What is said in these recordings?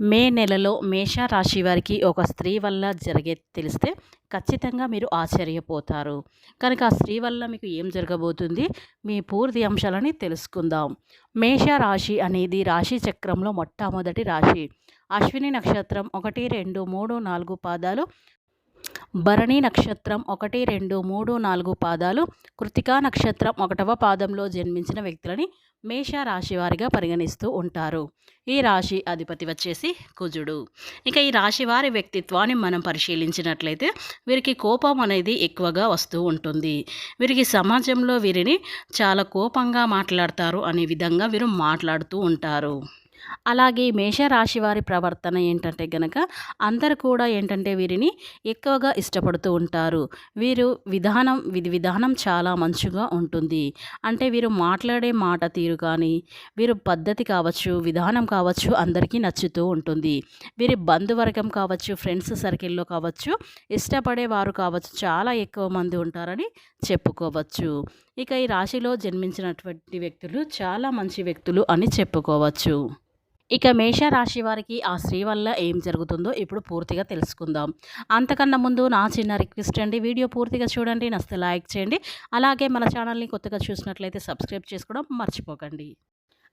మే నెలలో మేషరాశి వారికి ఒక స్త్రీ వల్ల జరిగే తెలిస్తే ఖచ్చితంగా మీరు ఆశ్చర్యపోతారు. కనుక ఆ స్త్రీ వల్ల మీకు ఏం జరగబోతుంది? మీ పూర్తి అంశాలని తెలుసుకుందాం. మేషరాశి అనేది రాశి చక్రంలో మొట్టమొదటి రాశి. అశ్విని నక్షత్రం ఒకటి రెండు మూడు నాలుగు పాదాలు భరణి నక్షత్రం ఒకటి రెండు మూడు నాలుగు పాదాలు కృతికా నక్షత్రం ఒకటవ పాదంలో జన్మించిన వ్యక్తులని మేష రాశి వారిగా పరిగణిస్తూ ఉంటారు. ఈ రాశి అధిపతి వచ్చేసి కుజుడు. ఇక ఈ రాశి వారి వ్యక్తిత్వాన్ని మనం పరిశీలించినట్లయితే వీరికి కోపం అనేది ఎక్కువగా వస్తూ ఉంటుంది. వీరికి సమాజంలో వీరిని చాలా కోపంగా మాట్లాడతారు అనే విధంగా వీరు మాట్లాడుతూ ఉంటారు. అలాగే మేషరాశి వారి ప్రవర్తన ఏంటంటే గనక అందరు కూడా ఏంటంటే వీరిని ఎక్కువగా ఇష్టపడుతూ ఉంటారు. వీరు విధానం విధి విధానం చాలా మంచిగా ఉంటుంది. అంటే వీరు మాట్లాడే మాట తీరు కానీ వీరు పద్ధతి కావచ్చు విధానం కావచ్చు అందరికీ నచ్చుతూ ఉంటుంది. వీరి బంధువర్గం కావచ్చు ఫ్రెండ్స్ సర్కిల్లో కావచ్చు ఇష్టపడే వారు కావచ్చు చాలా ఎక్కువ మంది ఉంటారని చెప్పుకోవచ్చు. ఇక ఈ రాశిలో జన్మించినటువంటి వ్యక్తులు చాలా మంచి వ్యక్తులు అని చెప్పుకోవచ్చు. ఇక మేషరాశి వారికి ఆ స్త్రీ వల్ల ఏం జరుగుతుందో ఇప్పుడు పూర్తిగా తెలుసుకుందాం. అంతకన్నా ముందు నా చిన్న రిక్వెస్ట్ అండి. వీడియో పూర్తిగా చూడండి నస్తే లైక్ చేయండి. అలాగే మన ఛానల్ని కొత్తగా చూసినట్లయితే సబ్స్క్రైబ్ చేసుకోవడం మర్చిపోకండి.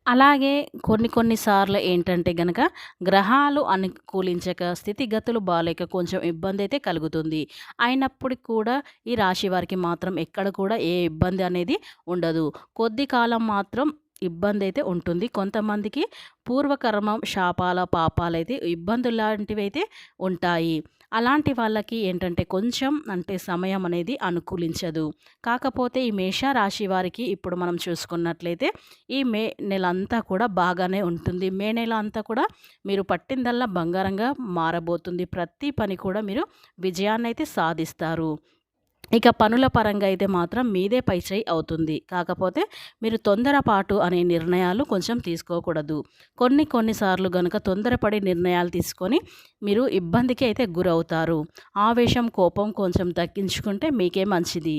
అలాగే కొన్ని కొన్నిసార్లు ఏంటంటే గనక గ్రహాలు అనుకూలించక స్థితిగతులు బాగాలేక కొంచెం ఇబ్బంది అయితే కలుగుతుంది. అయినప్పటికీ కూడా ఈ రాశి వారికి మాత్రం ఎక్కడ కూడా ఏ ఇబ్బంది అనేది ఉండదు. కొద్ది కాలం మాత్రం ఇబ్బంది అయితే ఉంటుంది. కొంతమందికి పూర్వకర్మం శాపాల పాపాలైతే ఇబ్బందులు లాంటివి అయితే ఉంటాయి. అలాంటి వాళ్ళకి ఏంటంటే కొంచెం అంటే సమయం అనేది అనుకూలించదు. కాకపోతే ఈ మేష రాశి వారికి ఇప్పుడు మనం చూసుకున్నట్లయితే ఈ మే నెల అంతా కూడా బాగానే ఉంటుంది. మే నెల అంతా కూడా మీరు పట్టిందల్లా బంగారంగా మారబోతుంది. ప్రతి పని కూడా మీరు విజయాన్ని అయితే సాధిస్తారు. ఇక పనుల పరంగా అయితే మాత్రం మీదే పైచేయి అవుతుంది. కాకపోతే మీరు తొందరపాటు అనే నిర్ణయాలు కొంచెం తీసుకోకూడదు. కొన్ని కొన్నిసార్లు కనుక తొందరపడి నిర్ణయాలు తీసుకొని మీరు ఇబ్బందికి అయితే గురవుతారు. ఆవేశం కోపం కొంచెం తగ్గించుకుంటే మీకే మంచిది.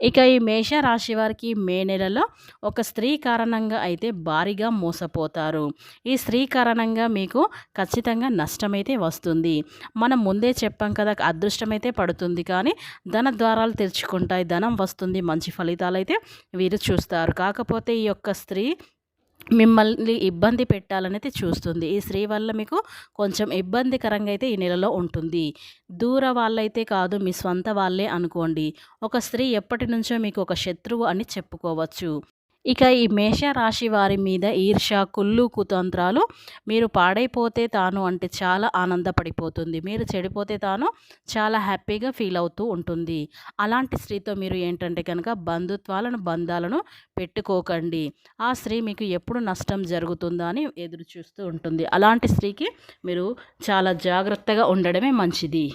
ఇక ఈ మేష రాశి వారికి మే నెలలో ఒక స్త్రీ కారణంగా అయితే భారీగా మోసపోతారు. ఈ స్త్రీ కారణంగా మీకు ఖచ్చితంగా నష్టమైతే వస్తుంది. మనం ముందే చెప్పాం కదా అదృష్టమైతే పడుతుంది కానీ ధన ద్వారాలు తెరుచుకుంటాయి ధనం వస్తుంది మంచి ఫలితాలు అయితే వీరు చూస్తారు. కాకపోతే ఈ యొక్క స్త్రీ మిమ్మల్ని ఇబ్బంది పెట్టాలనైతే చూస్తుంది. ఈ స్త్రీ వల్ల మీకు కొంచెం ఇబ్బందికరంగా అయితే ఈ నెలలో ఉంటుంది. దూర వాళ్ళైతే కాదు మీ స్వంత వాళ్ళే అనుకోండి. ఒక స్త్రీ ఎప్పటి నుంచో మీకు ఒక శత్రువు అని చెప్పుకోవచ్చు. ఇక ఈ మేషరాశి వారి మీద ఈర్ష కుళ్ళు కుతంత్రాలు మీరు పాడైపోతే తాను అంటే చాలా ఆనందపడిపోతుంది. మీరు చెడిపోతే తాను చాలా హ్యాపీగా ఫీల్ అవుతూ ఉంటుంది. అలాంటి స్త్రీతో మీరు ఏంటంటే కనుక బంధుత్వాలను బంధాలను పెట్టుకోకండి. ఆ స్త్రీ మీకు ఎప్పుడు నష్టం జరుగుతుందా అని ఎదురు చూస్తూ ఉంటుంది. అలాంటి స్త్రీకి మీరు చాలా జాగ్రత్తగా ఉండడమే మంచిది.